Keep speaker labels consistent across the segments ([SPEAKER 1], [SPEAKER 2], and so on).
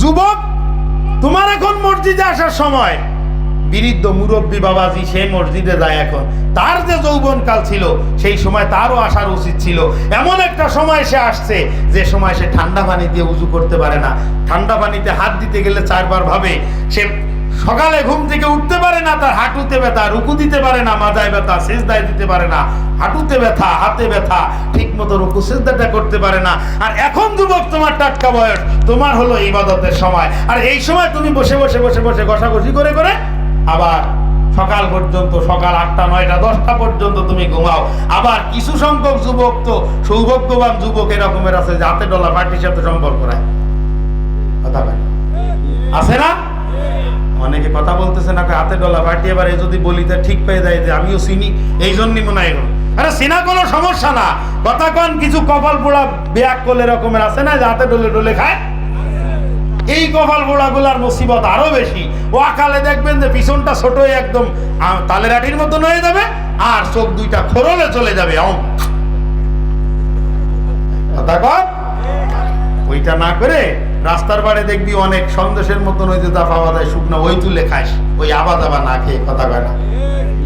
[SPEAKER 1] যুবক, তোমার এখন মসজিদে আসার সময়। বৃদ্ধ মুরব্বী বাবাজি, সেই মসজিদে যায় এখন। তার যে যৌবনকাল ছিল, সেই সময় তারও আসার উচিত ছিল। এমন একটা সময় সে আসছে, যে সময় সে ঠান্ডা পানি দিয়ে উজু করতে পারে না। ঠান্ডা পানিতে হাত দিতে গেলে চারবার ভাবে, সে সকালে ঘুম থেকে উঠতে পারে না, তার হাঁটুতে ব্যথা, রুকু দিতে পারে না মাথায় ব্যথা শেষ সেজদায় দিতে পারে না। হাঁটুতে ব্যথা, হাতে ব্যথা ঠিক মতো রুকু করতে পারে না। আর এখন যুবক, তোমার টাটকা বয়স, তোমার হলো ইবাদতের সময়। আর এই সময় তুমি বসে বসে বসে বসে ঘষাঘষি করে করে আবার সকাল পর্যন্ত, সকাল আটটা, নয়টা, দশটা পর্যন্ত তুমি ঘুমাও। আবার কিছু সংখ্যক যুবক তো সৌভাগ্যবান যুবক এরকমের আছে যে হাতে ডলা পার্টির সাথে সম্পর্ক রায় কথা আছে না? অনেকে কথা বলতেছে না হাতে ডলা পার্টি এবার যদি বলি, তা ঠিক পেয়ে যায় যে আমিও চিনি এই জন্যই মনে হয়। আরে চিনা কোনো সমস্যা না। কথা কন কিছু কপাল পোড়া ব্যাগ কোলে রকমের আছে না যাতে ডলে ডলে খায়? এই কপাল পোড়াগুলার মুসিবত আরও বেশি। ও আকালে দেখবেন যে পিছনটা ছোট একদম তালের আটির মতন হয়ে যাবে, আর চোখ দুইটা খরলে চলে যাবে। কথা কন ওইটা না করে রাস্তার বাড়ে দেখবি অনেক সন্দেশের মতন ওই যে দা পাওয়া যায় শুকনো ওই তুলে খাস, ওই আবা দাবা না খেয়ে কথা কয় না।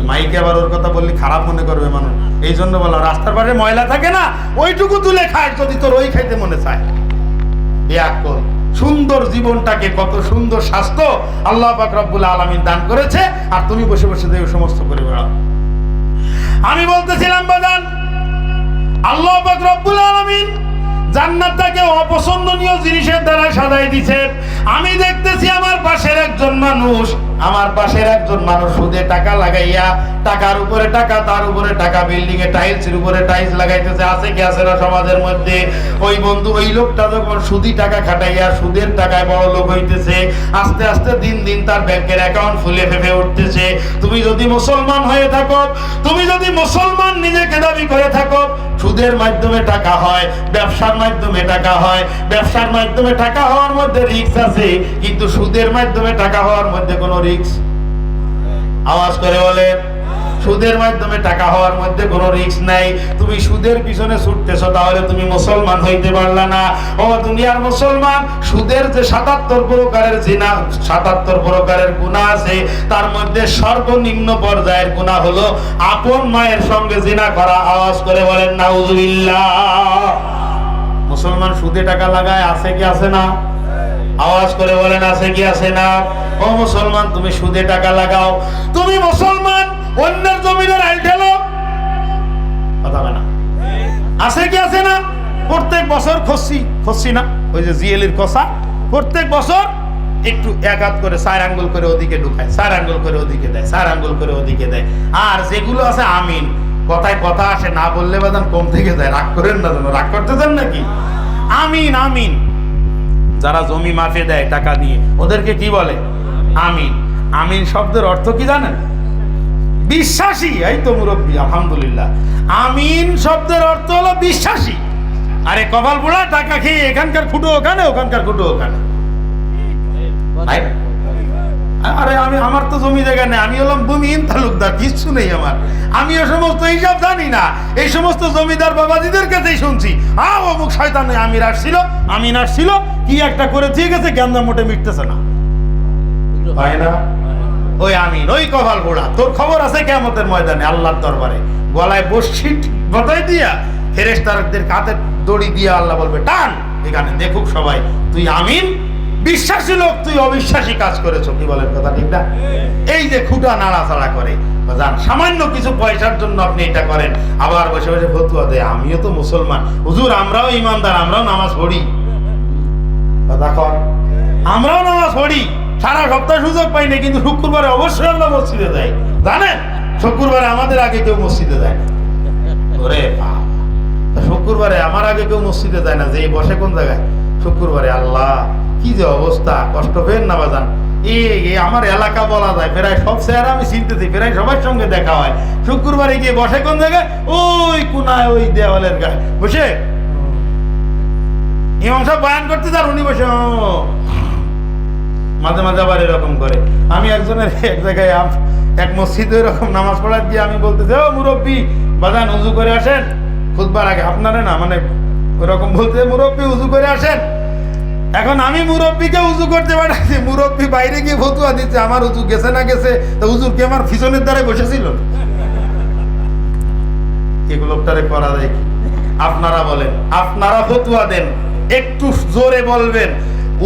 [SPEAKER 1] মাইকে আবার ওর কথা বললি খারাপ মনে করবে মানুষ। এই জন্য বলো, রাস্তার পাশে ময়লা থাকে না, ওইটুকু তুলে খাস যদি তোর ওই খাইতে মনে চায়। ব্যাক কর সুন্দর জীবনটাকে কত সুন্দর স্বাস্থ্য আল্লাহ পাক রব্বুল আলামিন দান করেছে, আর তুমি বসে বসে দেখো সমস্ত করে বেড়াও। আমি বলতেছিলাম, বাজান, আল্লাহ পাক আলামিন জান্নাতটাকে অপছন্দনীয় জিনিসের দ্বারা সাজাই দিছে। আমি দেখতেছি আমার পাশের একজন মানুষ, আমার পাশের একজন মানুষ সুদে টাকা লাগাইয়া টাকার উপরে টাকা, তার উপরে টাকা বিল্ডিং এ টাইলস এর উপরে টাইলস লাগাইতেছে। আছে কি আছে না সমাজের মধ্যে? ওই বন্ধু, ওই লোকটা যখন সুদি টাকা খাটাইয়া সুদের টাকায় বড় লোক হইতেছে, আস্তে আস্তে দিন দিন তার ব্যাংকের অ্যাকাউন্ট ফুলে ফেপে উঠতেছে। তুমি যদি মুসলমান হয়ে থাকো, তুমি যদি মুসলমান নিজেকে দাবি করে থাকো সুদের মাধ্যমে টাকা হয়, ব্যবসার মাধ্যমে টাকা হয়, ব্যবসার মাধ্যমে টাকা হওয়ার মধ্যে রিক্স আছে, কিন্তু সুদের মাধ্যমে টাকা হওয়ার মধ্যে কোনো রিক্স আওয়াজ করে বলে সুদের মাধ্যমে টাকা হওয়ার মধ্যে কোনো রিস্ক নাই। তুমি সুদের পিছনে ছুটতেছো, তাহলে তুমি মুসলমান হইতে পারলা না। ও দুনিয়ার মুসলমান, সুদের যে সাতাত্তর প্রকারের জিনা, সাতাত্তর প্রকারের গুণা আছে, তার মধ্যে সর্বনিম্ন পর্যায়ের গুণা হলো আপন মায়ের সঙ্গে জিনা করা। আওয়াজ করে বলেন, নাউজুবিল্লাহ। মুসলমান সুদে টাকা লাগায়, আছে কি, আছে না? আওয়াজ করে বলেন, আছে কি, আছে না? ও মুসলমান, তুমি সুদে টাকা লাগাও। তুমি মুসলমান অন্যের জমিনের আইল ঠেলো কথা না। আছে কি আছে না? প্রত্যেক বছর খসি খসি না, ওই যে জিএলির কষা প্রত্যেক বছর একটু এক হাত করে চার আঙ্গুল করে ওদিকে ঢুকায় চার আঙ্গুল করে ওদিকে দেয় চার আঙ্গুল করে ওদিকে দেয়। আর যেগুলো আছে আমিন, কথায় কথা আসে, না বললে বাদান কম থেকে যায়। রাগ করেন না যেন, রাগ করতে চান নাকি? আমিন আমিন। যারা জমি মাফে দেয় টাকা দিয়ে, ওদেরকে কি বলে? আমিন। আমিন শব্দের অর্থ কি জানেন? বিশ্বাসী এই তো মুরব্বী আলহামদুলিল্লাহ। আমিন শব্দের অর্থ হলো বিশ্বাসী। আরে কপাল বুড়া টাকা খেয়ে এখানকার ফুটো ওখানে ওখানকার ফুটো ওখানে। আরে আমি আমার তো জমি জায়গা নেই আমি হলাম ভূমিহীন তালুকদার কিচ্ছু নেই আমার। আমি এ সমস্ত হিসাব জানি না এই সমস্ত জমিদার বাবাজিদের কাছেই শুনছি। আ অমুক শয়তান আমির আসছিল আমিন আসছিল কি একটা করে ঠিক আছে জ্ঞানদা মোটে মিটতেছে না। হয় না ওই আমিন ওই কপাল পোড়া তোর খবর আছে কেমতের ময়দানে আল্লাহর দরবারে? গলায় বসছি গতাই দিয়া ফেরেস্তারদের কাতে দড়ি দিয়া আল্লাহ বলবে টান এখানে দেখুক সবাই তুই আমিন? বিশ্বাসী লোক তুই অবিশ্বাসী কাজ করেছ। কি বলেন কথা ঠিক না? এই যে খুঁটা নাড়াচাড়া করে জান সামান্য কিছু পয়সার জন্য আপনি এটা করেন আবার বসে বসে ফতুয়া দেয়। আমিও তো মুসলমান। হুজুর আমরাও ইমানদার আমরাও নামাজ পড়ি। কথা কর আমরাও নামাজ পড়ি। সারা সপ্তাহ সুযোগ পাই না কিন্তু শুক্রবারে অবশ্যই আমরা মসজিদে যাই জানেন? শুক্রবারে আমাদের আগে কেউ মসজিদে যায় না। শুক্রবারে আমার আগে কেউ মসজিদে যায় না, যে বসে কোন জায়গায়? শুক্রবারে আল্লাহ, কি যে অবস্থা, কষ্ট পেন না বাজান। এ এ আমার এলাকা বলা যায়, প্রায় সব স্যার আমি চিনতেছি, প্রায় সবার সঙ্গে দেখা হয়। শুক্রবারে গিয়ে বসে কোন জায়গায়? ওই কোনায়, ওই দেওয়ালের গায়ে। বসে? ইমাম সাহেব বয়ান করতে যার উনি বসে। মাঝে মাঝে আবার এরকম করে। আমি একজনের এক জায়গায় এক মসজিদে এরকম নামাজ পড়ার গিয়ে আমি বলতেছি, ও মুরব্বী, বাজান উজু করে আসেন। খুদবার আগে আপনারে না মানে ওরকম বলতে মুরব্বী উজু করে আসেন। এখন আমি মুরব্বীকে উজু করতে পাঠাচ্ছি মুরব্বী বাইরে গিয়ে ফতুয়া দিচ্ছে, আমার উজু গেছে না গেছে, তো উজুর কি আমার পিছনের দ্বারে বসেছিল? এগুলো করা যায় কি? আপনারা বলেন, আপনারা ফতুয়া দেন, একটু জোরে বলবেন।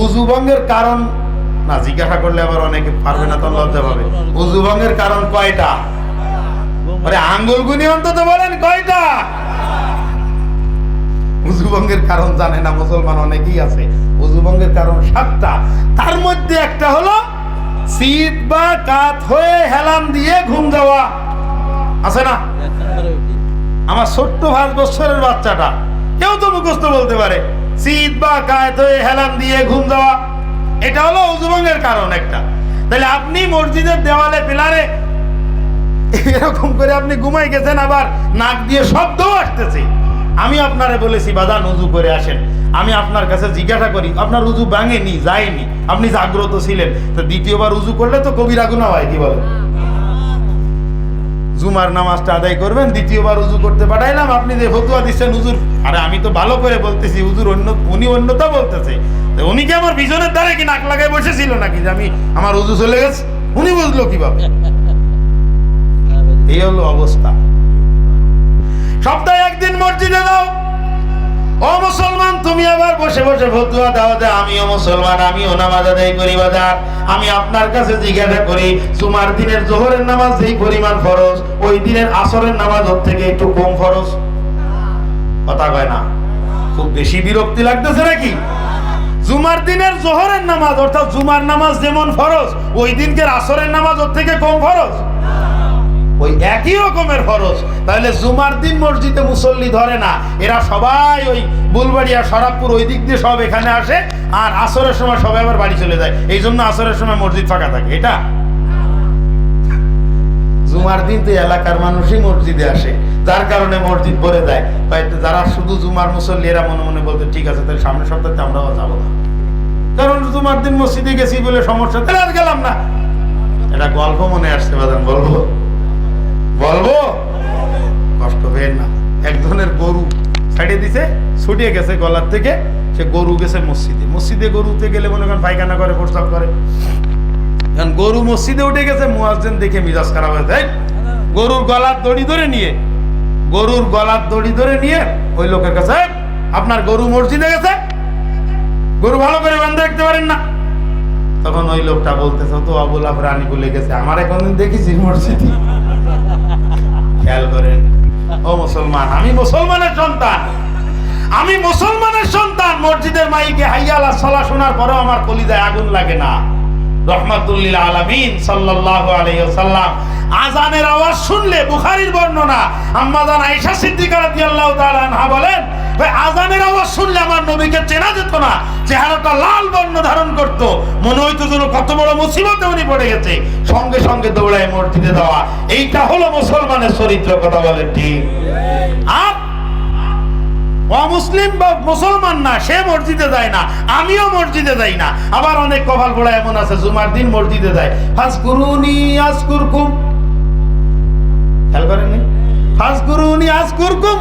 [SPEAKER 1] উজু ভঙ্গের কারণ না, জিজ্ঞাসা করলে আবার অনেকে পারবে না, তখন লজ্জা পাবে। উজু ভঙ্গের কারণ কয়টা? আরে, আঙ্গুল গুনি অন্তত বলেন কয়টা? কারণ জানে না, মুসলমান অনেকেই আছে। কারণ সাতটা। তার মধ্যে একটা হলো শীত বা কাত হয়ে হেলান দিয়ে ঘুম যাওয়া। আছে না? আমার ছোট্ট পাঁচ বছরের বাচ্চাটা। কেউ তো মুখস্থ বলতে পারে শীত বা কাত হয়ে হেলান দিয়ে ঘুম যাওয়া। এটা হলো উজুভঙ্গের কারণ একটা। তাহলে আপনি মসজিদের দেওয়ালে পিলারে এরকম করে আপনি ঘুমাই গেছেন, আবার নাক দিয়ে শব্দও আসতেছে। আমি আপনারে বলেছি, বাদান, উজু করে আসেন। আমি আপনার কাছে জিজ্ঞাসা করি, আপনার উজু ভাঙেনি, যায়নি, আপনি জাগ্রত ছিলেন। তো দ্বিতীয়বার উজু করলে তো কবিরা গুণা হয়, কি বলেন? জুমার নামাজটা আদায় করবেন, দ্বিতীয়বার উজু করতে পাঠাইলাম, আপনি যে ফতুয়া দিচ্ছেন হুজুর আরে আমি তো ভালো করে বলতেছি হুজুর অন্য, উনি অন্যতা বলতেছে। উনি কি আমার পিছনের দ্বারা কি নাক লাগায় বসেছিল নাকি যে আমি আমার উজু চলে গেছে? উনি বুঝলো কীভাবে? এই হলো অবস্থা। সপ্তাহে একদিন মসজিদে দাও ও মুসলমান, তুমি আবার বসে বসে ফতুয়া দাও দে আমিও মুসলমান, আমিও নামাজ আদায় করি বাজার। আমি আপনার কাছে জিজ্ঞাসা করি, জুমার দিনের জোহরের নামাজ যেই পরিমাণ ফরজ, ওই দিনের আসরের নামাজ ওর থেকে একটু কম ফরজ? কথা কয় না। খুব বেশি বিরক্তি লাগতেছে নাকি? জুমার দিনের জোহরের নামাজ, অর্থাৎ জুমার নামাজ যেমন ফরজ, ওই দিনকের আসরের নামাজ ওর থেকে কম ফরজ? ওই একই রকমের ফরজ। তাহলে জুমার দিন মসজিদে মুসল্লি ধরে না। এরা সবাই ওই বুলবাড়িয়া, সরাবপুর ওই দিক দিয়ে সব এখানে আসে আর আসরের সময় সবাই আবার বাড়ি চলে যায়। এই জন্য আসরের সময় মসজিদ ফাঁকা থাকে। এটা? জুমার দিন তো এলাকার মানুষই মসজিদে আসে। যার কারণে মসজিদ ভরে দেয়। যারা শুধু জুমার মুসল্লি, এরা মনে মনে বলতে, ঠিক আছে, তাহলে সামনের সপ্তাহে আমরাও যাব না। কারণ জুমার দিন মসজিদে গেছি বলে সমস্যা, তাহলে আর গেলাম না। এটা গল্প মনে আসছে বাদান বলব বলব? কষ্ট পেয়ে না। একজনের গরু ছাড়িয়ে দিছে ছুটিয়ে গেছে গলার থেকে। সে গরু গেছে মসজিদে। মসজিদে গরুতে গেলে মনে করেন পায়খানা করে প্রস্তাব করে। এখন গরু মসজিদে উঠে গেছে মুয়াজ্জিন দেখে মিজাজ খারাপ হয়ে যায়। গরুর গলার দড়ি ধরে নিয়ে গরুর গলার দড়ি ধরে নিয়ে ওই লোকের কাছে "এই, আপনার গরু মসজিদে গেছে? গরু ভালো করে বান্ধে রাখতে পারেন না? তখন ওই লোকটা বলতেছে তো আবুল রানী বলে গেছে। আমার এখন দেখেছি মসজিদে? খেয়াল করেন। ও মুসলমান, আমি মুসলমানের সন্তান। আমি মুসলমানের সন্তান। মসজিদের মাইকে হাইয়ালা সলা শোনার পরেও আমার কলিদায় আগুন লাগে না। রহমাতুল্লিল আলামিন সাল্লাল্লাহু আলাইহি ওয়াসাল্লাম আজানের আওয়াজ শুনলে বুখারীর বর্ণনা আম্মাজান আয়েশা সিদ্দিকা রাদিয়াল্লাহু আনহা বলেন, ভাই আজানের আওয়াজ শুনলে আমার নবীকে চেনা যেত না, চেহারাটা লাল বর্ণ ধারণ করত, মনে হইতো যেন কত বড় মুসিবতে উনি পড়ে গেছে। সঙ্গে সঙ্গে দৌড়ায় মসজিদে দেওয়া এইটা হলো মুসলমানের চরিত্র, কথা বলেন ঠিক? আর অমুসলিম বা মুসলমান না, সে মসজিদে যায় না, আমিও মসজিদে যাই না। আবার অনেক কপাল পোড়া এমন আছে, জুমার দিন মসজিদে যায়। ফাস কুরুনি আজ কুরকুম খেয়াল কুরুনি আজ কুরকুম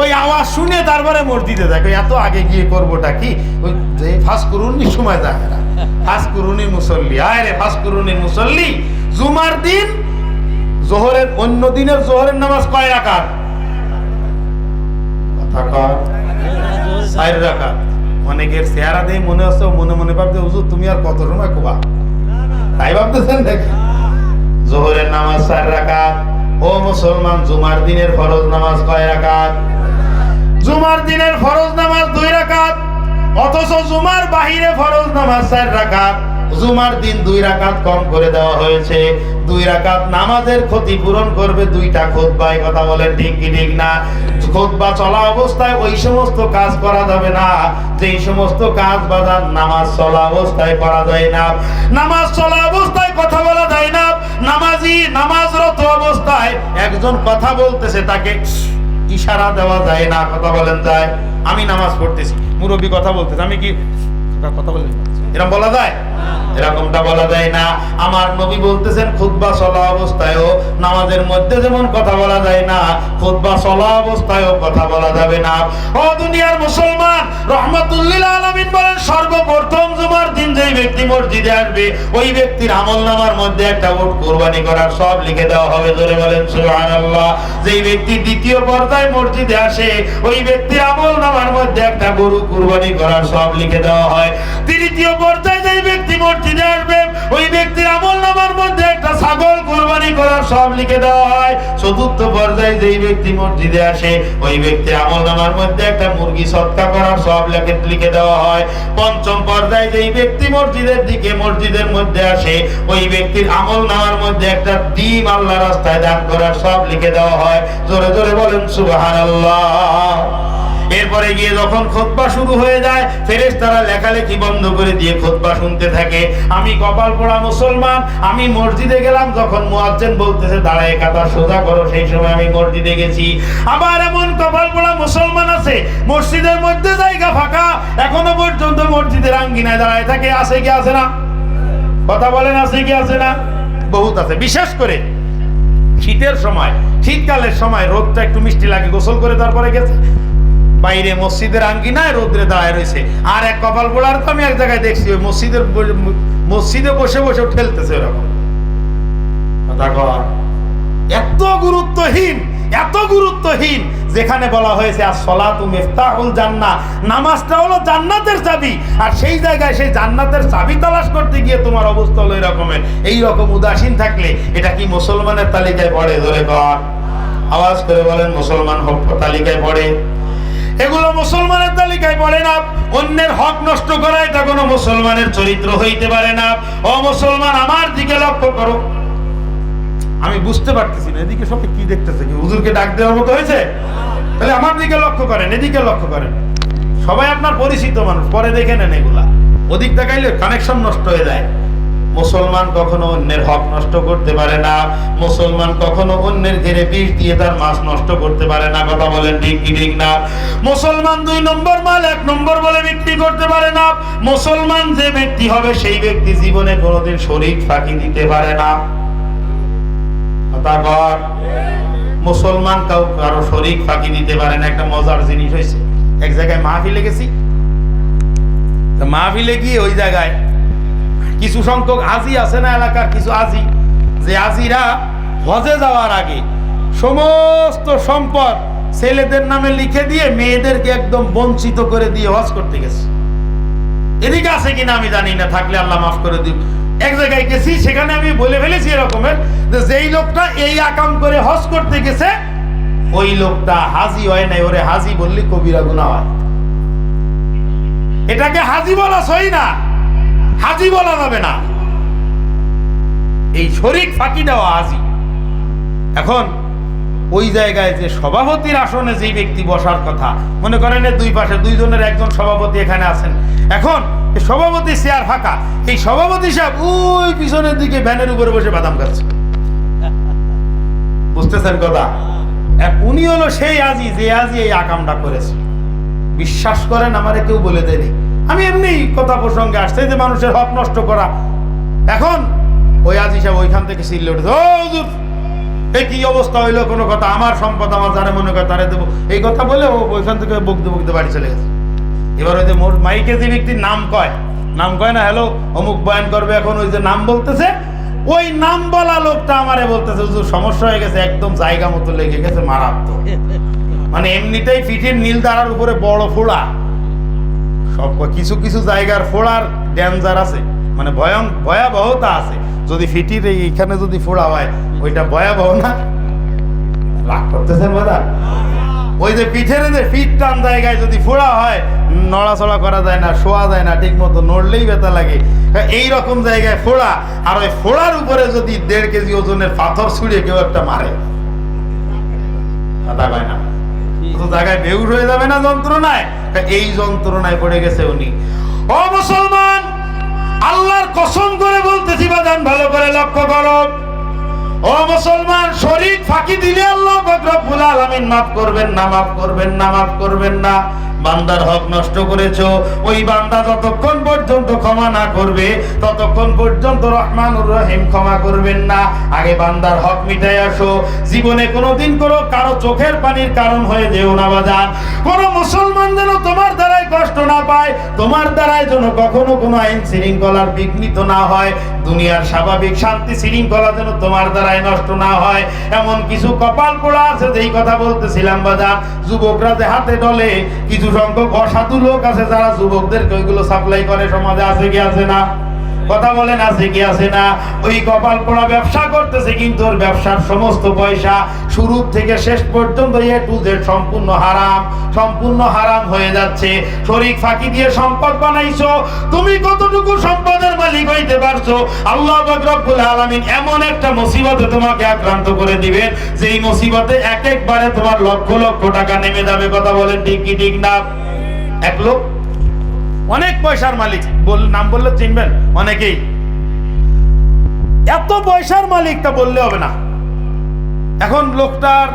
[SPEAKER 1] ওই আওয়াজ শুনে তারপরে মসজিদে দেখো এত আগে গিয়ে করবোটা কি? ওই যে ফাস কুরুনি সময় যায় না। ফাস কুরুনি মুসল্লি। আয় রে ফাস কুরুনি মুসল্লি। জুমার দিন, জোহরের অন্য দিনের জোহরের নামাজ কয় রাকাত? কথা কয়। চার রাকাত। অনেকের চেহারা দিয়ে মনে হচ্ছে, মনে মনে ভাবছে, হুজুর, তুমি আর কত সময় কোবা? তাই ভাবতেছেন নাকি জোহরের নামাজ চার রাকাত। ও মুসলমান, জুমার দিনের ফরজ নামাজ কয় রাকাত? জুমার দিনের ফরজ নামাজ দুই রাকাত। অথচ জুমার বাহিরে ফরজ নামাজ চার রাকাত। জুমার দিন দুই রাকাত কম করে দেওয়া হয়েছে। দুই রাকাত নামাজের ক্ষতি পূরণ করবে দুইটা খোদবায় কথা বলেন ঠিক কি ঠিক না? খোদবা চলা অবস্থায় ওই সমস্ত কাজ করা যাবে না। যেই সমস্ত কাজ বাজার নামাজ চলা অবস্থায় করা যায় না। নামাজ চলা অবস্থায় কথা বলা যায় না। নামাজি নামাজরত অবস্থায় একজন কথা বলতেছে, তাকে ইশারা দেওয়া যায় না। কথা বলেন যায়। আমি নামাজ পড়তেছি। মুরব্বী কথা বলতেছে। আমি কি কথা বললেন এরকম বলা যায়? এরকমটা বলা যায় না। আমার নবী বলতেছেন খুতবা চলা অবস্থায়ও নামাজের মধ্যে যেমন কথা বলা যায় না খুতবা চলা অবস্থায়ও কথা বলা যাবে না। ও দুনিয়ার মুসলমান রহমতুল্লিল আলমিন বলেন সর্বপ্রথম জুমার দিন যেই ব্যক্তি মসজিদে আসবে ওই ব্যক্তির আমল নামার মধ্যে একটা উট কোরবানি করার সব লিখে দেওয়া হবে। ধরে বলেন সুবহানাল্লাহ। যেই ব্যক্তি দ্বিতীয় পর্দায় মসজিদে আসে ওই ব্যক্তির আমল নামার মধ্যে একটা গরু কুরবানি করার সব লিখে দেওয়া হয়। তৃতীয় পর্যায়ে ব্যক্তি মসজিদে আসবে, ওই ব্যক্তির আমল নামার মধ্যে একটা ছাগল কুরবানি করার সব লিখে দেওয়া হয়। চতুর্থ পর্যায়ে যেই ব্যক্তি মসজিদে আসে, ওই আমল নামার মধ্যে একটা মুরগি সৎকা করার সব লিখে লিখে দেওয়া হয়। পঞ্চম পর্যায়ে যেই ব্যক্তি মসজিদের দিকে মসজিদের মধ্যে আসে, ওই ব্যক্তির আমল নামার মধ্যে একটা ডিম আল্লাহ রাস্তায় দান করার সব লিখে দেওয়া হয়। জোরে জোরে বলেন, সুবহানাল্লাহ। এরপরে গিয়ে যখন খোদবা শুরু হয়ে যায় ফেরেস তারা লেখালেখি বন্ধ করে দিয়ে খোদবা শুনতে থাকে। আমি কপাল পড়া মুসলমান, আমি মসজিদে গেলাম, যখন মুয়াজ্জিন বলতেছে দাঁড়ায় কাতার সোজা করো। সেই সময় আমি মসজিদে গেছি। আবার এমন কপাল পড়া মুসলমান আছে, মসজিদের মধ্যে জায়গা ফাঁকা, এখনও পর্যন্ত মসজিদের আঙ্গিনায় দাঁড়ায় থাকে, আছে কি, আছে না? কথা বলেন, আছে কি, আছে না? বহুত আছে। বিশেষ করে শীতের সময়, শীতকালের সময় রোদটা একটু মিষ্টি লাগে। গোসল করে তারপরে গেছে? বাইরে মসজিদের আঙ্গিনায় রোদ্রে দাঁড়ায় রয়েছে। আর এক কপাল পোড়ার তো আমি এক জায়গায় দেখছি, ওই মসজিদের মসজিদে বসে বসে ঠেলতেছে কর। এত গুরুত্বহীন এত গুরুত্বহীন, যেখানে বলা হয়েছে আর সলাতু মিফতাহুল জান্নাহ। নামাজটা হলো জান্নাতের চাবি, আর সেই জায়গায় সেই জান্নাতের চাবি তালাশ করতে গিয়ে তোমার অবস্থা হলো এরকমের। এই রকম উদাসীন থাকলে এটা কি মুসলমানের তালিকায় পড়ে? ধরে আওয়াজ করে বলেন, মুসলমান তালিকায় পড়ে। এগুলো মুসলমানের তালিকায় পড়ে না। অন্যের হক নষ্ট করা এটা কোনো মুসলমানের চরিত্র হইতে পারে না। ও মুসলমান, আমার দিকে লক্ষ্য করো। আমি বুঝতে পারতেছি না, এদিকে সবাই কি দেখতেছে কি? হুজুরকে ডাক দেওয়ার মতো হয়েছে? তাহলে আমার দিকে লক্ষ্য করেন, এদিকে লক্ষ্য করেন। সবাই আপনার পরিচিত মানুষ, পরে দেখে নেন এগুলা। ওদিক দেখাইলে কানেকশন নষ্ট হয়ে যায়। মুসলমান কখনো অন্যের হক নষ্ট করতে পারে না, মুসলমান কখনো অন্যের ঘেরে বিষ দিয়ে তার মাছ নষ্ট করতে পারে না, কথা বলেন ঠিক কি ঠিক না? মুসলমান দুই নম্বর মাল, এক নম্বর বলে বিক্রি করতে পারে না। মুসলমান যে ব্যক্তি হবে, সেই ব্যক্তি জীবনে কোনোদিন শরীর ফাঁকি দিতে পারে না। মুসলমান কাউ কারও শরীর ফাঁকি দিতে পারে না, একটা মজার জিনিস হয়েছে। এক জায়গায় মাহফিলে গেছি। মাহফিলে গিয়ে ওই জায়গায় কিছু সংখ্যক আজি আছে না এলাকার কিছু আজি? যে আজিরা হজে যাওয়ার আগে সমস্ত সম্পদ ছেলেদের নামে লিখে দিয়ে মেয়েদেরকে একদম বঞ্চিত করে দিয়ে হজ করতে গেছে। এদিকে আছে কিনা আমি জানি না, থাকলে আল্লাহ মাফ করে দিব এক জায়গায় গেছি, সেখানে আমি বলে ফেলেছি এরকমের যে যেই লোকটা এই আকাম করে হজ করতে গেছে, ওই লোকটা হাজি হয় নাই, ওরে হাজি বললি কবিরা গুণা হয়। এটাকে হাজি বলা সই না। হাজি বলা যাবে না। এই শরিক ফাঁকি দেওয়া হাজি। এখন ওই জায়গায় যে সভাপতির আসনে যেই ব্যক্তি বসার কথা, মনে করেন দুই পাশে দুইজনের একজন সভাপতি এখানে আছেন। এখন সভাপতি চেয়ার ফাঁকা। এই সভাপতি সাহেব ওই পিছনের দিকে ভ্যানের উপরে বসে বাদাম খাচ্ছে। বুঝতেছেন কথা? উনি হলো সেই আজি যে আজি এই আকামটা করেছে। বিশ্বাস করেন, আমারে কেউ বলে দেয়নি। আমি এমনি কথা প্রসঙ্গে আসছে যে মানুষের হক নষ্ট করা। এখন ওই আজি সাহেব ওইখান থেকে সিল্লে উঠেছে এই কি অবস্থা হইল? কোনো কথা? আমার সম্পদ আমার, যারা মনে করে তারে দেবো। এই কথা বলে ও ওইখান থেকে বকতে বকতে বাড়ি চলে গেছে। এবার ওই যে মোর মাইকে যে ব্যক্তির নাম কয় নাম কয় না, হ্যালো, অমুক বয়ান করবে এখন ওই যে নাম বলতেছে। ওই নাম বলা লোকটা আমারে বলতেছে, হুজুর, সমস্যা হয়ে গেছে, একদম জায়গা মতো লেগে গেছে, মারাত্মক। মানে এমনিতেই পিঠের নীল দাঁড়ার উপরে বড় ফোড়া সব কিছু কিছু জায়গার ফোড়ার ডেঞ্জার আছে। মানে ভয়ং ভয়াবহতা আছে। যদি ফিটির এই- এইখানে যদি ফোড়া হয়, ওইটা ভয়াবহ না? রাগ করতেছেন বোধা ওই যে পিঠের যে ফিট টান জায়গায় যদি ফোড়া হয়, নড়াচড়া করা যায় না, শোয়া যায় না ঠিক মতো নড়লেই ব্যথা লাগে। এই রকম জায়গায় ফোড়া, আর ওই ফোড়ার উপরে যদি দেড় কেজি ওজনের পাথর ছুঁড়ে কেউ একটা মারে। না। জায়গায় বেউর হয়ে যাবে না যন্ত্রণায়? এই যন্ত্রণায় পড়ে গেছে উনি। ও মুসলমান, আল্লাহর কসম করে বলতেছি, বাজান ভালো করে লক্ষ্য করো। ও মুসলমান, শরীর ফাঁকি দিলে আল্লাহ রব্বুল আলামিন মাফ করবেন না, মাফ করবেন না, মাফ করবেন না। বান্দার হক নষ্ট করেছ, ওই বান্দা যতক্ষণ পর্যন্ত ক্ষমা না করবে, ততক্ষণ পর্যন্ত রহমানুর রহিম ক্ষমা করবেন না। আগে বান্দার হক মিটাই আসো। জীবনে কোনোদিন কোনো কারও চোখের পানির কারণ হয়ে যেও না বাজান। কোনো মুসলমান যেন তোমার দ্বারাই কষ্ট না পায়, তোমার দ্বারাই যেন কখনো কোনো আইন শৃঙ্খলার বিঘ্নিত না হয়। দুনিয়ার স্বাভাবিক শান্তি শৃঙ্খলা যেন তোমার দ্বারাই নষ্ট না হয়। এমন কিছু কপাল পোড়া আছে যেই কথা বলতেছিলাম বাজান। যুবকরা যে হাতে ডলে, কিছু সংখ্যক অসাধু লোক আছে যারা যুবকদেরকে ওইগুলো সাপ্লাই করে সমাজে আছে কি আছে না। কথা বলেন আছে কি আছে না, ওই কপাল পোড়া ব্যবসা করতেছে, কিন্তু ওর ব্যবসার সমস্ত পয়সা শুরু থেকে শেষ পর্যন্ত এ টু জেড সম্পূর্ণ হারাম সম্পূর্ণ হারাম হয়ে যাচ্ছে। শরীর ফাঁকি দিয়ে সম্পদ বানাইছো, তুমি কতটুকু সম্পদের মালিক হইতে পারছ? আল্লাহ রব্বুল আলামিন এমন একটা মুসিবতে তোমাকে আক্রান্ত করে দিবেন, যেই মুসিবতে এক একবারে তোমার লক্ষ লক্ষ টাকা নেমে যাবে, কথা বলেন ঠিক কি, ঠিক না? এক লোক অনেক পয়সার মালিক। বল নাম বললে চিনবেন? অনেকেই। এত পয়সার মালিক তা বললে হবে না। এখন লোকটার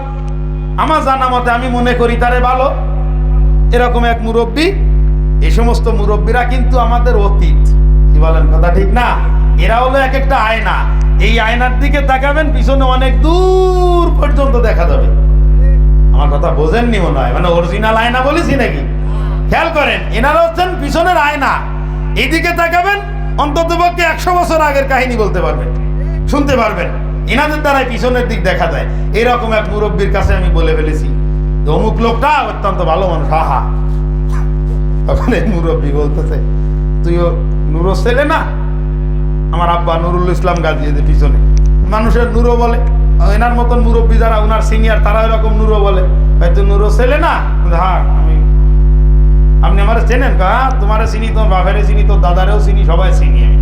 [SPEAKER 1] আমার জানা মতে আমি মনে করি তারে ভালো। এরকম এক মুরব্বী। এই সমস্ত মুরব্বীরা কিন্তু আমাদের অতীত। কি বলেন কথা ঠিক না? এরা হলো এক একটা আয়না। এই আয়নার দিকে তাকাবেন, পিছনে অনেক দূর পর্যন্ত দেখা যাবে। আমার কথা বোঝেননি মনে হয়? মানে অরিজিনাল আয়না বলেছি নাকি? খেয়াল করেন, এনারা হচ্ছেন পিছনের আয়না। এদিকে তাকাবেন অন্তত পক্ষে একশো বছর আগের কাহিনী বলতে পারবেন, শুনতে পারবেন। এনাদের দ্বারাই পিছনের দিক দেখা যায়। এরকম এক মুরব্বীর কাছে আমি বলে ফেলেছি অমুক লোকটা অত্যন্ত ভালো মানুষ আহা তখন এই মুরব্বী বলতেছে, তুইও নুরো ছেলে না? আমার আব্বা নুরুল ইসলাম গাজী পিছনে। মানুষের নুরো বলে, এনার মতন মুরব্বী যারা ওনার সিনিয়র তারা এরকম নুরো বলে হয়তো নুরো ছেলে না? হ্যাঁ আমি আপনি আমার চেনেন কা? তোমার চিনি তোমার বাপেরে চিনি তোর দাদারেও চিনি, সবাই চিনি আমি।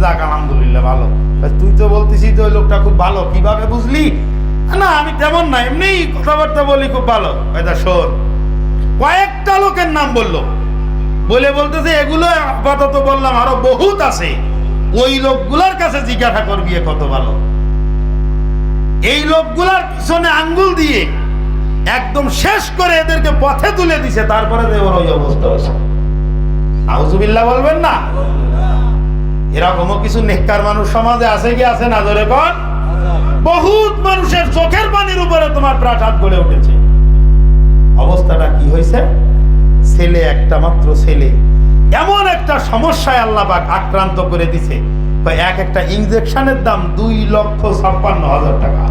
[SPEAKER 1] যাক, আলহামদুলিল্লাহ, ভালো। তুই তো বলতেছিস তো ওই লোকটা খুব ভালো। কীভাবে বুঝলি? না, আমি তেমন না এমনি কথাবার্তা বলি খুব ভালো। এটা শোন। কয়েকটা লোকের নাম বলল। বলে বলতেছে, এগুলো আপাতত বললাম, আরও বহুত আছে। ওই লোকগুলার কাছে জিজ্ঞাসা করবি কত ভালো। এই লোকগুলার পিছনে আঙ্গুল দিয়ে একদম শেষ করে এদেরকে পথে তুলে দিছে, তারপরে ওর ওই অবস্থা হয়েছে। আউজুবিল্লাহ বলবেন না? এরকমও কিছু নেককার মানুষ সমাজে আছে কি আছে না ধরে কন? বহুত মানুষের চোখের পানির উপরে তোমার প্রাসাদ গড়ে উঠেছে। অবস্থাটা কি হয়েছে? ছেলে একটা মাত্র ছেলে। এমন একটা সমস্যায় আল্লাহ পাক আক্রান্ত করে দিছে। এক একটা ইনজেকশনের দাম দুই লক্ষ ছাপ্পান্ন হাজার টাকা।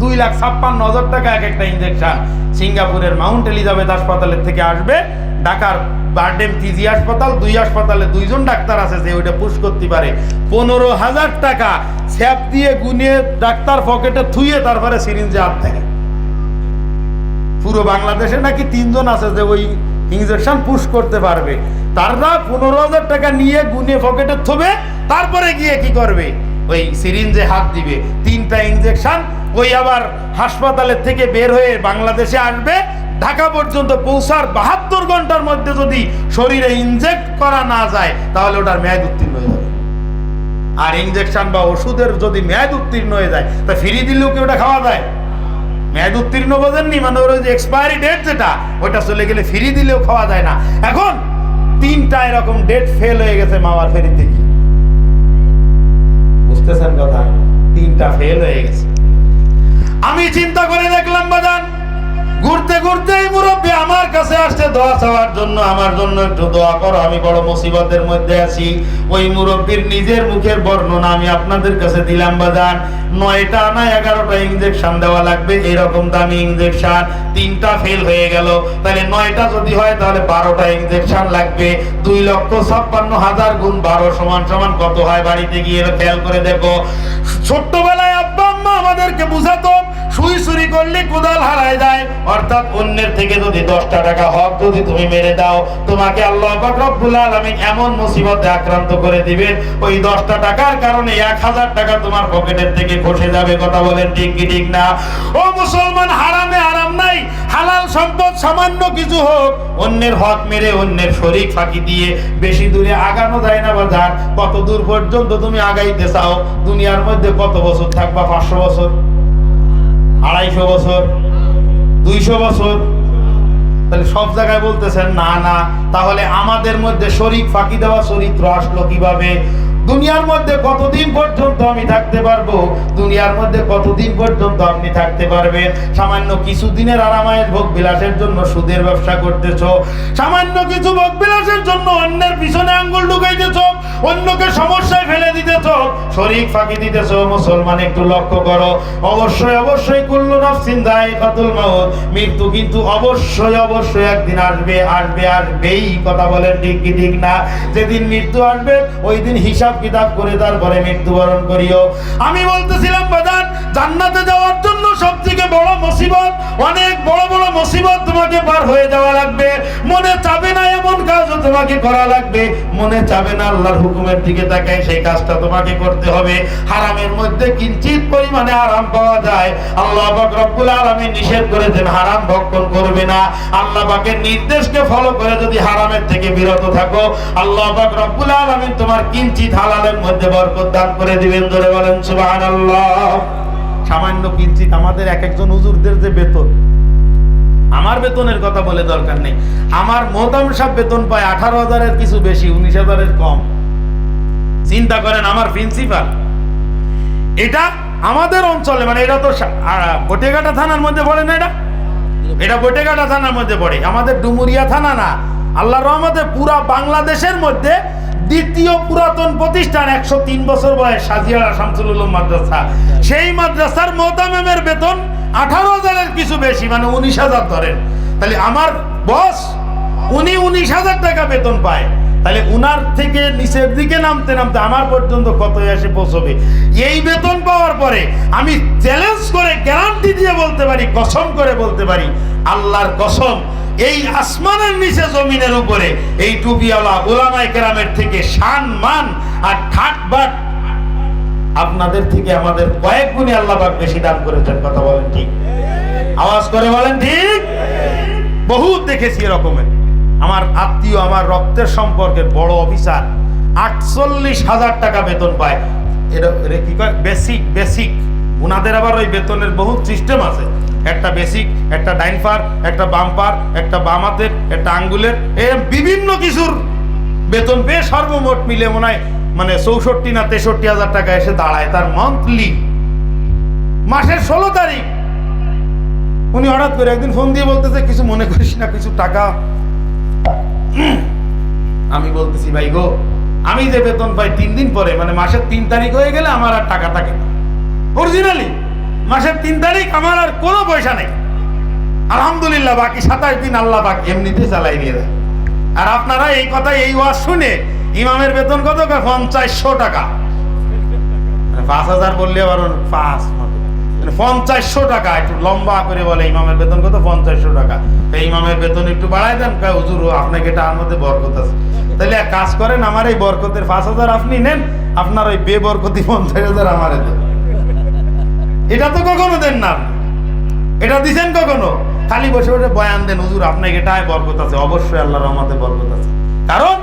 [SPEAKER 1] দুই লাখ ছাপ্পান্ন হাজার টাকা এক একটা ইনজেকশন সিঙ্গাপুরের মাউন্ট এলিজাবেথ হাসপাতালের থেকে আসবে। ঢাকার বারডেম পিজি হাসপাতাল, দুই হাসপাতালে দুইজন ডাক্তার আছে, যে ওইটা পুশ করতে পারে। পনেরো হাজার টাকা স্যাপ দিয়ে গুনিয়ে ডাক্তার পকেটে থুয়ে তারপরে সিরিঞ্জে হাত দেয়। পুরো বাংলাদেশে নাকি তিনজন আছে যে ওই ইঞ্জেকশন পুশ করতে পারবে। তারা পনেরো হাজার টাকা নিয়ে গুনে পকেটে থবে, তারপরে গিয়ে কি করবে? ওই সিরিঞ্জে হাত দিবে। তিনটা ইঞ্জেকশন ওই আবার হাসপাতালের থেকে বের হয়ে বাংলাদেশে আসবে। ঢাকা পর্যন্ত পৌঁছার বাহাত্তর ঘণ্টার মধ্যে যদি শরীরে ইনজেক্ট করা না যায়, তাহলে ওটার মেয়াদ উত্তীর্ণ হয়ে যাবে। আর ইঞ্জেকশন বা ওষুধের যদি মেয়াদ উত্তীর্ণ হয়ে যায়, তা ফিরি দিলেও কি ওটা খাওয়া যায়? মেয়াদ উত্তীর্ণ বোঝেননি মানে ওর যে এক্সপায়ারি ডেট যেটা, ওটা চলে গেলে ফিরি দিলেও খাওয়া যায় না। এখন তিনটা এরকম ডেট ফেল হয়ে গেছে মামার ফেরিতে কি বুঝতেছেন কথা? তিনটা ফেল হয়ে গেছে। আমি চিন্তা করে দেখলাম, বাজান। ঘুরতে ঘুরতে এই মুরব্বী আমার কাছে আসছে দোয়া চাওয়ার জন্য, আমার জন্য একটু দোয়া করো, আমি বড় মুসিবতের মধ্যে আছি। ওই মুরব্বীর নিজের মুখের বর্ণনা আমি আপনাদের কাছে দিলাম, বাজান। নয়টা না এগারোটা ইঞ্জেকশন দেওয়া লাগবে, এরকম দামি ইঞ্জেকশন তিনটা ফেল হয়ে গেল। তাহলে নয়টা যদি হয়, তাহলে বারোটা ইঞ্জেকশন লাগবে। দুই লক্ষ ছাপ্পান্ন হাজার গুণ বারো সমান সমান কত হয়, বাড়িতে গিয়ে খেয়াল করে দেখো। ছোট্টবেলায় আব্বা আম্মা আমাদেরকে বুঝাতো সুই চুরি করলে কোদাল হারায় যায়। অর্থাৎ অন্যের থেকে যদি দশটা টাকা হক যদি তুমি মেরে দাও, তোমাকে আল্লাহ রব্বুল আলামিন এমন মুসিবতে আক্রান্ত করে দিবেন, ওই দশটা টাকার কারণে এক হাজার টাকা তোমার পকেটের থেকে খসে যাবে। কথা বলেন ঠিক কি ঠিক না? ও মুসলমান, হারামে আরাম নাই। হালাল সম্পদ সামান্য কিছু হোক, অন্যের হক মেরে অন্যের শরীর ফাঁকি দিয়ে বেশি দূরে আগানো যায় না বা বাজার। কত দূর পর্যন্ত তুমি আগাইতে চাও? দুনিয়ার মধ্যে কত বছর থাকবা? পাঁচশো বছর। আড়াইশো বছর, দুইশো বছর। তাহলে সব জায়গায় বলতেছেন, না না, তাহলে আমাদের মধ্যে শরীর ফাঁকি দেওয়া চরিত্র আসলো কীভাবে? দুনিয়ার মধ্যে কতদিন পর্যন্ত আমি থাকতে পারব? দুনিয়ার মধ্যে কতদিন পর্যন্ত আপনি থাকতে পারবেন? সামান্য কিছুদিনের আরামায়ের ভোগ বিলাসের জন্য সুদের ব্যবসা করতেছ। সামান্য কিছু ভোগ বিলাসের জন্য অন্যের পিছনে আঙ্গুল ঢুকাইতেছ। অন্যকে সমস্যায় ফেলে দিতেছ। শরীর ফাঁকি দিতেছ। মুসলমান একটু লক্ষ্য করো। অবশ্যই অবশ্যই কুল্লু নাফসিন যায়কাতুল মাউত। মৃত্যু কিন্তু অবশ্যই অবশ্যই একদিন আসবে আসবে, আসবেই। কথা বলেন ঠিক কি ঠিক না? যেদিন মৃত্যু আসবে, ওই দিন হিসাব কিতাব করে তারপরে মৃত্যুবরণ করিও। আমি বলতেছিলাম জান্নাতে যাওয়ার জন্য সব থেকে বড় মুসিবত, অনেক বড় বড় মুসিবত তোমাকে পার হয়ে যাওয়া লাগবে। মনে চাবে না এমন কাজও তোমাকে করা লাগবে। মনে চাবে না আল্লাহর হুকুমের দিকে তাকায় সেই কাজটা তোমাকে করতে হবে। হারামের মধ্যে কিঞ্চিত পরিমাণে আরাম পাওয়া যায়। আল্লাহ পাক রব্বুল আলামিন নিষেধ করেছেন, হারাম ভক্ষণ করবে না। আল্লাহ পাকের নির্দেশকে ফলো করে যদি হারামের থেকে বিরত থাকো, আল্লাহ পাক রব্বুল আলামিন তোমার কিঞ্চিত হালালের মধ্যে বরকত দান করে দিবেন। ধরে বলেন, সুবহানাল্লাহ। সামান্য কিঞ্চিত আমাদের এক একজন হুজুরদের যে বেতন, আমার বেতনের কথা বলে দরকার নেই। আমার মোহতাম সাহেব বেতন পায় আঠারো হাজারের কিছু বেশি, উনিশ হাজারের কম। চিন্তা করেন আমার প্রিন্সিপাল এটা আমাদের অঞ্চলে মানে এটা তো বটেঘাটা থানার মধ্যে পড়ে না এটা? এটা বটেঘাটা থানার মধ্যে পড়ে। আমাদের ডুমুরিয়া থানা না আল্লাহ রহমতে পুরা বাংলাদেশের মধ্যে দ্বিতীয় পুরাতন প্রতিষ্ঠান, একশো তিন বছর বয়স সাজিয়ারা শামসুল মাদ্রাসা। সেই মাদ্রাসার মোতামেমের বেতন আঠারো হাজারের কিছু বেশি মানে উনিশ হাজার ধরেন। তাহলে আমার বস, উনি উনিশ হাজার টাকা বেতন পায়। তাহলে উনার থেকে নিচের দিকে নামতে নামতে আমার পর্যন্ত কত এসে পৌঁছবে? এই বেতন পাওয়ার পরে আমি চ্যালেঞ্জ করে গ্যারান্টি দিয়ে বলতে পারি, কসম করে বলতে পারি, আল্লাহর কসম এই আসমানের নিচে জমিনের উপরে, এই টুপিওয়ালা ওলামাই কেরামের থেকে শান মান আর ঠাট বাট আপনাদের থেকে আমাদের কয়েক গুণে আল্লাহ পাক বেশি দান করেছেন, কথা বলেন ঠিক? আওয়াজ করে বলেন ঠিক? বহুত দেখেছি এরকমের আমার আত্মীয়, আমার রক্তের সম্পর্কের বড় অফিসার আটচল্লিশ হাজার টাকা বেতন পায়। এটা কি কয়? Basic basic. ওনাদের আবার ওই বেতনের বহুত সিস্টেম আছে। একটা বেসিক একটা ডাইনফার একটা বাম্পার একটা বামাতের একটা আঙ্গুলের এরকম বিভিন্ন কিছুর বেতন পেয়ে সর্বমোট মিলে মনে হয় মানে চৌষট্টি না তেষট্টি হাজার টাকা এসে দাঁড়ায় তার মান্থলি মাসের ষোলো তারিখ। উনি হঠাৎ করে একদিন ফোন দিয়ে বলতেছে, কিছু মনে করিস না, কিছু টাকা? আমি বলতেছি, ভাই গো, আমি যে বেতন পাই তিন দিন পরে মানে মাসের তিন তারিখ হয়ে গেলে আমার আর টাকা থাকে না। অরিজিনালি মাসের তিন তারিখ আমার আর কোনো পয়সা নেই। আলহামদুলিল্লাহ, বাকি সাতাশ দিন আল্লাহ পাক এমনিতে চালাই দিয়ে দেয় আর আপনারা এই কথা এই ওয়াজ শুনে ইমামের বেতন কত? পঞ্চাশশো টাকা। মানে পাঁচ হাজার বললে আবার পাঁচ। মানে পঞ্চাশশো টাকা, একটু লম্বা করে বলে, ইমামের বেতন কত? পঞ্চাশশো টাকা। তো ইমামের বেতন একটু বাড়াই দেন হুজুর, আপনাকে তার মধ্যে বরকত আছে। তাহলে এক কাজ করেন, আমার এই বরকতের পাঁচ হাজার আপনি নেন, আপনার ওই বে বরকতি পঞ্চাশ হাজার আমারে দেন। এটা তো কখনো দেন না। এটা দিছেন কখনো? খালি বসে বসে বয়ান দেন, হুজুর আপনাকে এটাই বরকত আছে। অবশ্যই আল্লাহ রহমতে বরকত আছে। কারণ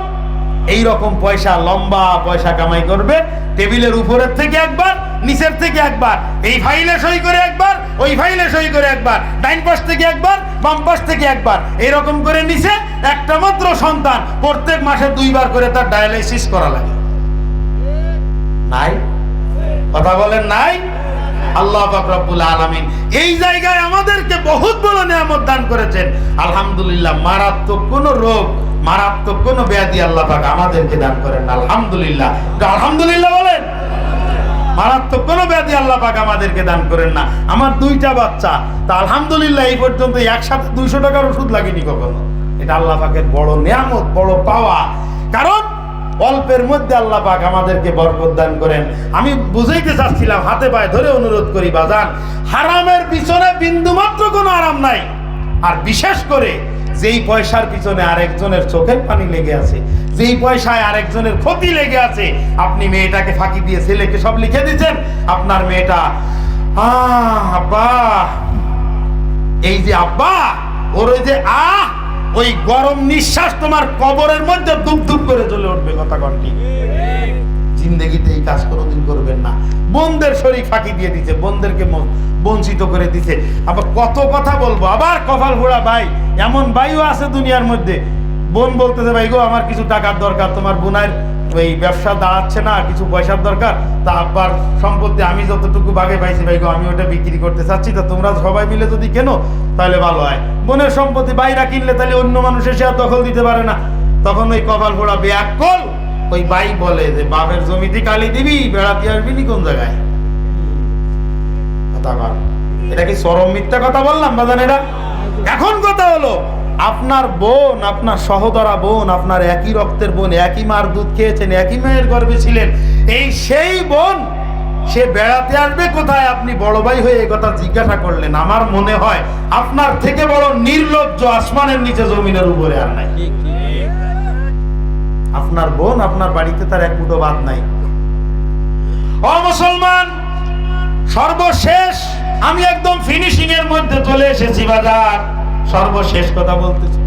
[SPEAKER 1] এই রকম পয়সা, লম্বা পয়সা কামাই করবে, টেবিলের উপরের থেকে একবার, নিচের থেকে একবার, এই ফাইলে সই করে একবার, ওই ফাইলে সই করে একবার, ডাইন পাশ থেকে একবার, বাম পাশ থেকে একবার, এরকম করে নিচে একটা মাত্র সন্তান প্রত্যেক মাসে দুইবার করে তার ডায়ালাইসিস করা লাগে। নাই? কথা বলেন নাই? আল্লাহ এই জায়গায় আমাদেরকে বহুত বড় নিয়ামত দান করেছেন। আলহামদুলিল্লাহ, মারাত্মক কোন রোগ, মারাত্মক ব্যাধি আল্লাহ পাক আমাদেরকে দান করেন। আলহামদুলিল্লাহ। আলহামদুলিল্লাহ বলেন। মারাত্মক কোন ব্যাধি আল্লাহ পাক আমাদেরকে দান করেন না। আমার দুইটা বাচ্চা, তা আলহামদুলিল্লাহ এই পর্যন্ত একসাথে দুইশো টাকার ওষুধ লাগেনি কখনো। এটা আল্লাহ পাকের বড় নিয়ামত, বড় পাওয়া। কারণ অল্পের মধ্যে আল্লাহ পাক আমাদেরকে বরকত দান করেন। আমি বুঝাইতে চাচ্ছিলাম, হাতে পায়ে ধরে অনুরোধ করি, বাজান, হারামের পিছনে বিন্দু মাত্র কোনো আরাম নাই। আর বিশেষ করে যেই পয়সার পিছনে আরেকজনের চোখের পানি লেগে আছে, যেই পয়সায় আরেকজনের ক্ষতি লেগে আছে, আপনি মেয়েটাকে ফাঁকি দিয়ে ছেলেকে সব লিখে দিচ্ছেন আপনার মেয়েটা আব্বা, এই যে আব্বা, ওর ওই যে আহ ওই গরম নিঃশ্বাস তোমার কবরের মধ্যে দুপ দুপ করে চলে উঠবে, কথা কন্টি জিন্দগিতে এই কাজ কোনোদিন করবেন না। বোনদের শরীর ফাঁকি দিয়ে দিছে, বোনদেরকে বঞ্চিত করে দিছে। আবার কত কথা বলব, আবার কপাল ঘোড়া ভাই, এমন ভাইও আছে দুনিয়ার মধ্যে। বোন বলতেছে, ভাই গো, আমার কিছু টাকার দরকার, তোমার বোনের ওই ব্যবসা দাঁড়াচ্ছে না, কিছু পয়সার দরকার, তা আব্বার সম্পত্তি আমি যতটুকু বাগে পাইছি ভাই আমি ওটা বিক্রি করতে চাচ্ছি। তা তোমরা সবাই মিলে যদি কেনো, তাহলে ভালো হয়। বোনের সম্পত্তি বাইরা কিনলে তাহলে অন্য মানুষ এসে আর দখল দিতে পারে না। তখন ওই কপাল ফোড়া বেয়াক্কল ওই বাই বলে যে, বাপের জমিতে কালি দিবি বেড়াতে আসবি নি কোন জায়গায়? এটা কি চরম মিথ্যা কথা বললাম বাজান এটা এখন কথা হলো। আপনার বোন আপনার সহদরা বোন আপনার একই রক্তের বোন একই মার দুধ খেয়েছেন একই মায়ের গর্বে ছিলেন এই সেই বোন সে বেড়াতে আসবে কোথায়? আপনি বড় ভাই হয়ে কথা জিজ্ঞাসা করলেন। আমার মনে হয় আপনার থেকে বড় নির্লজ্জ আসমানের নিচে জমিনের উপরে আর নাই। আপনার বোন আপনার বাড়িতে তার এক মুঠো ভাত নাই। ও মুসলমান সর্বশেষ আমি একদম ফিনিশিং এর মধ্যে চলে এসেছি বাজার। সর্বশেষ কথা বলতেছি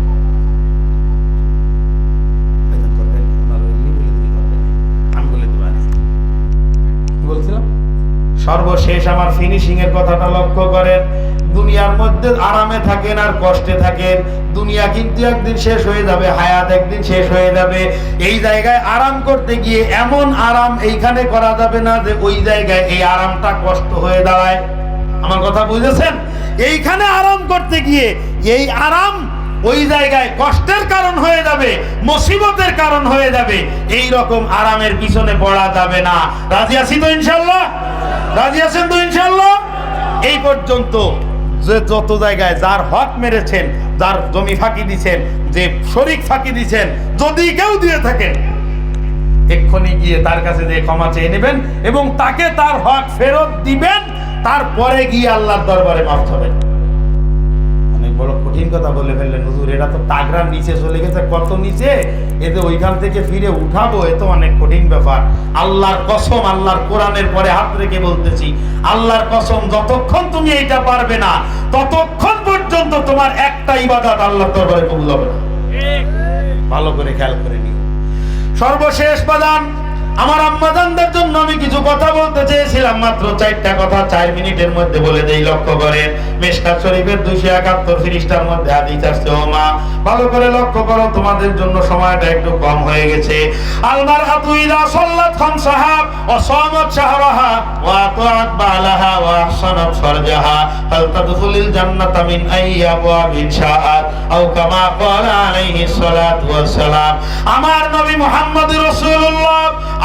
[SPEAKER 1] সর্বশেষ আমার ফিনিশিং এর কথাটা লক্ষ্য করেন। দুনিয়ার মধ্যে আরামে থাকেন আর কষ্টে থাকেন। দুনিয়া কিন্তু একদিন শেষ হয়ে যাবে হায়াত একদিন শেষ হয়ে যাবে। এই জায়গায় আরাম করতে গিয়ে এমন আরাম এইখানে করা যাবে না যে ওই জায়গায় এই আরামটা কষ্ট হয়ে দাঁড়ায়। আমার কথা বুঝেছেন? এইখানে আরাম করতে গিয়ে এই আরাম ওই জায়গায় কষ্টের কারণ হয়ে যাবে, মুসিবতের কারণ হয়ে যাবে এই রকম আরামের পিছনে পড়া যাবে না। রাজি আছি তো ইনশাল্লাহ রাজি আছেন তো ইনশাল্লাহ এই পর্যন্ত যে যত জায়গায় যার হক মেরেছেন, যার জমি ফাঁকি দিছেন, যে শরিক ফাঁকি দিছেন, যদি কেউ দিয়ে থাকেন, এক্ষুনি গিয়ে তার কাছে যে ক্ষমা চেয়ে নেবেন এবং তাকে তার হক ফেরত দিবেন। তারপরে গিয়ে আল্লাহর দরবারে মাফ হবেন অনেক বড় কঠিন কথা বলে ফেললেন, হুজুর এটা তো তাগরার নিচে চলে গেছে, কত নিচে? এতে ওইখান থেকে ফিরে উঠাবো, এ তো অনেক কঠিন ব্যাপার। আল্লাহর কসম, আল্লাহর কোরআনের পরে হাত রেখে বলতেছি, আল্লাহর কসম, যতক্ষণ তুমি এইটা পারবে না, ততক্ষণ পর্যন্ত তোমার একটা ইবাদত আল্লাহর দরবারে কবুল হবে না। ভালো করে খেয়াল করে নিও। সর্বশেষ বাদান আমার আম্মাজানদের জন্য আমি কিছু কথা বলতে চেয়েছিলাম, মাত্র চারটা কথা চার মিনিটের মধ্যে বলে দেই, লক্ষ্য করেন। মেশকাত শরীফের দুইশো একাত্তর ফিরিস্টার মধ্যে হাদিস আসছে, ও মা, ভালো করে লক্ষ্য করো, তোমাদের জন্য সময়টা একটু কম হয়ে গেছে। আলমার হাল তাদখুলুল জান্নাতা আইয়ি আও কামা সালাম। আমার নবী মুহাম্মদ রাসূলুল্লাহ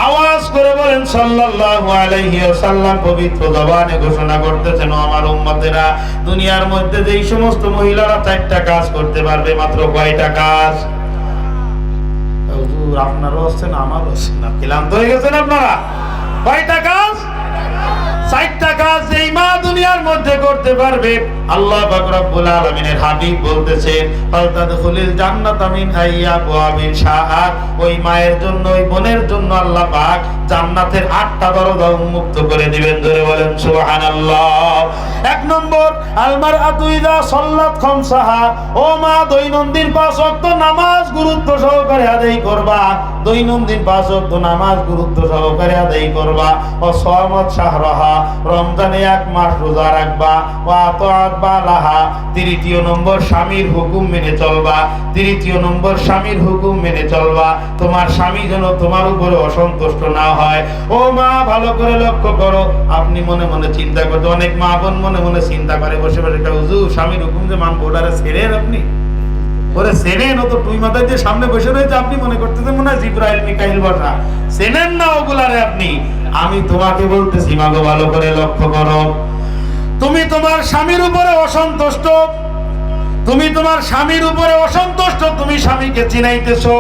[SPEAKER 1] আওয়াজ করে বলেন, সাল্লাল্লাহু আলাইহি ওয়াসাল্লাম পবিত্র জবানে ঘোষণা করতেছেন আমার উম্মতেরা, দুনিয়ার মধ্যে যেই সমস্ত মহিলারা চারটা কাজ করতে পারবে, মাত্র কয়টা কাজ? হুজুর, আপনারও আছেন আমার আমারও আছেন না, ক্লান্ত হয়ে গেছেন আপনারা? কয়টা কাজ? কাজ এই মা দুনিয়ার মধ্যে করতে পারবে। আল্লাহ পাক রব্বুল আলামিনের হাবিব বলতেছেন ফালতাদখুলিল জান্নাতা মিন আইয়া বুয়াবিন শাআত ওই মায়ের জন্য, ওই বোনের জন্য আল্লাহ পাক জান্নাতের আটটা দরজা উন্মুক্ত করে দিবেন। ধরে বলেন, সুবহানাল্লাহ। এক নম্বর আলমার আতুইদা সাল্লাত খামসাহা। ও মা, দৈনন্দিন পাঁচ ওয়াক্ত নামাজ গুরুত্ব সহকারে আদায় করবা। দৈনন্দিন পাঁচ ওয়াক্ত নামাজ গুরুত্ব সহকারে আদায় করবা। ও সহমত শাহরাহা রমজানে এক মাস রোজা রাখবা আতাআত বালাহা তৃতীয় নম্বর, স্বামীর হুকুম মেনে চলবা। তৃতীয় নম্বর, স্বামীর হুকুম মেনে চলবা। তোমার স্বামী যেন তোমার উপরে অসন্তুষ্ট না হয়। ও মা, ভালো করে লক্ষ্য করো। আপনি মনে মনে চিন্তা করতে, অনেক মা বোন মনে মনে চিন্তা করে, বসে বসে হুজুর, স্বামীর হুকুম যে মানবো ওটারে ছেড়েন আপনি? ওরে সেনেন ও তো টুই মাথায় যে সামনে বসে রয়েছে, আপনি মনে করতেছেন মনে হয় জিব্রাইল, মিকাইল বসা। সেনেন না ওগুলারে আপনি। আমি তোমাকে বলতেছি, মাগো, ভালো করে লক্ষ্য করো। তুমি তোমার স্বামীর উপরে অসন্তুষ্ট। তুমি তোমার স্বামীর উপরে অসন্তুষ্ট, তুমি স্বামীকে চিনাইতেছো।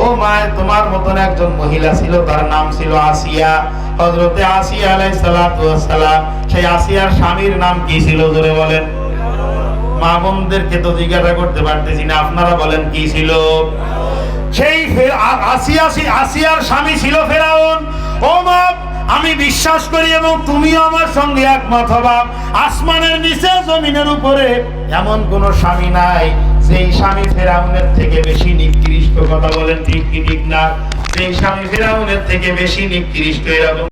[SPEAKER 1] ও মায় তোমার মতন একজন মহিলা ছিল, তার নাম ছিল আসিয়া। হজরতে আসিয়া ওয়াস সালাম, সেই আসিয়ার স্বামীর নাম কি ছিল, জোরে বলেন। মা বোনদেরকে তো জিজ্ঞাসা করতে পারতেছি না, আপনারা বলেন কি ছিল? সেই আসিয়া আসিয়ার স্বামী ছিল ফেরাউন। ও মা আমি বিশ্বাস করি এবং তুমিও আমার সঙ্গে একমত হবা। আসমানের নিচে, জমিনের উপরে এমন কোন স্বামী নাই সেই স্বামী ফেরাউনের থেকে বেশি নিকৃষ্ট। কথা বলেন ঠিক কি ঠিক না? সেই স্বামী ফেরাউনের থেকে বেশি নিকৃষ্ট, এরকম